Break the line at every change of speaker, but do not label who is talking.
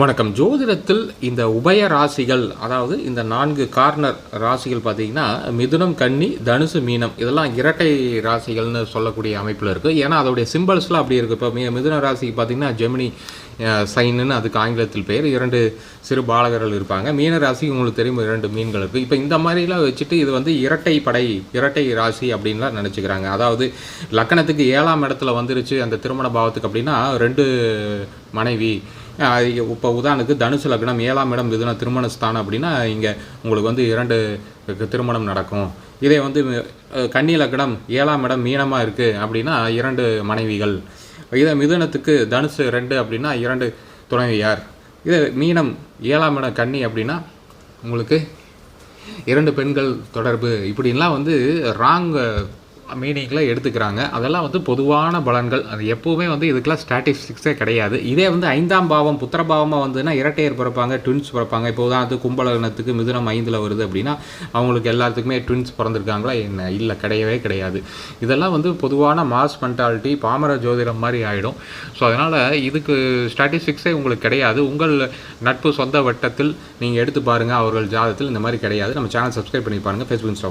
வணக்கம். ஜோதிடத்தில் இந்த உபய ராசிகள் அதாவது இந்த நான்கு கார்னர் ராசிகள் பார்த்தீங்கன்னா மிதுனம் கன்னி தனுசு மீனம் இதெல்லாம் இரட்டை ராசிகள்னு சொல்லக்கூடிய அமைப்பில் இருக்குது ஏன்னா அதோடைய சிம்பிள்ஸ்லாம் அப்படி இருக்குது இப்போ மீ மிதுன ராசிக்கு பார்த்தீங்கன்னா ஜெமினி சைனுன்னு அதுக்கு ஆங்கிலத்தில் பெயர் இரண்டு சிறு பாலகர்கள் இருப்பாங்க. மீன ராசி உங்களுக்கு தெரியும் இரண்டு மீன்கள் இருக்குது இப்போ இந்த மாதிரிலாம் வச்சுட்டு இது வந்து இரட்டை படை இரட்டை ராசி அப்படின்லாம் நினச்சிக்கிறாங்க. அதாவது லக்கணத்துக்கு ஏழாம் இடத்துல வந்துருச்சு அந்த திருமண பாவத்துக்கு அப்படின்னா ரெண்டு மனைவி இப்போ உதாரணத்துக்கு தனுசு லக்னம் ஏழாம் இடம் மிதுன திருமண ஸ்தானம் அப்படின்னா இங்கே உங்களுக்கு வந்து இரண்டு திருமணம் நடக்கும். இதே வந்து கன்னி லக்னம் ஏழாம் இடம் மீனமாக இருக்குது அப்படின்னா இரண்டு மனைவிகள். இதே மிதுனத்துக்கு தனுசு ரெண்டு அப்படின்னா இரண்டு துணைவியார் இதே மீனம் ஏழாம் இடம் கன்னி அப்படின்னா உங்களுக்கு இரண்டு பெண்கள் தொடர்பு. இப்படின்லாம் வந்து ராங் மீனிங்லாம் எடுத்துக்கிறாங்க. அதெல்லாம் வந்து பொதுவான பலன்கள். அது எப்போவுமே வந்து இதுக்கெல்லாம் ஸ்டாட்டிஸ்டிக்ஸே கிடையாது. இதே வந்து ஐந்தாம் பாவம் புத்திரபாவமாக வந்துன்னா இரட்டையர் பிறப்பாங்க ட்வின்ஸ் பிறப்பாங்க. இப்போ உதாரணத்துக்கு கும்பலகனத்துக்கு மிதுனம் ஐந்தில் வருது அப்படின்னா அவங்களுக்கு எல்லாத்துக்குமே ட்வின்ஸ் பிறந்திருக்காங்களா என்ன? இல்லை கிடையவே கிடையாது. இதெல்லாம் வந்து பொதுவான மாஸ் மென்டாலிட்டி பாமர ஜோதிடம் மாதிரி ஆகிடும் ஸோ அதனால் இதுக்கு ஸ்டாட்டிஸ்டிக்ஸே உங்களுக்கு கிடையாது. உங்கள் நட்பு சொந்த வட்டத்தில் நீங்கள் எடுத்து பாருங்கள் அவர்கள் ஜாதத்தில் இந்த மாதிரி கிடையாது. நம்ம சேனல் சப்ஸ்கிரைப் பண்ணி பாருங்கள் ஃபேஸ்புக் இன்ஸ்டாகிராம்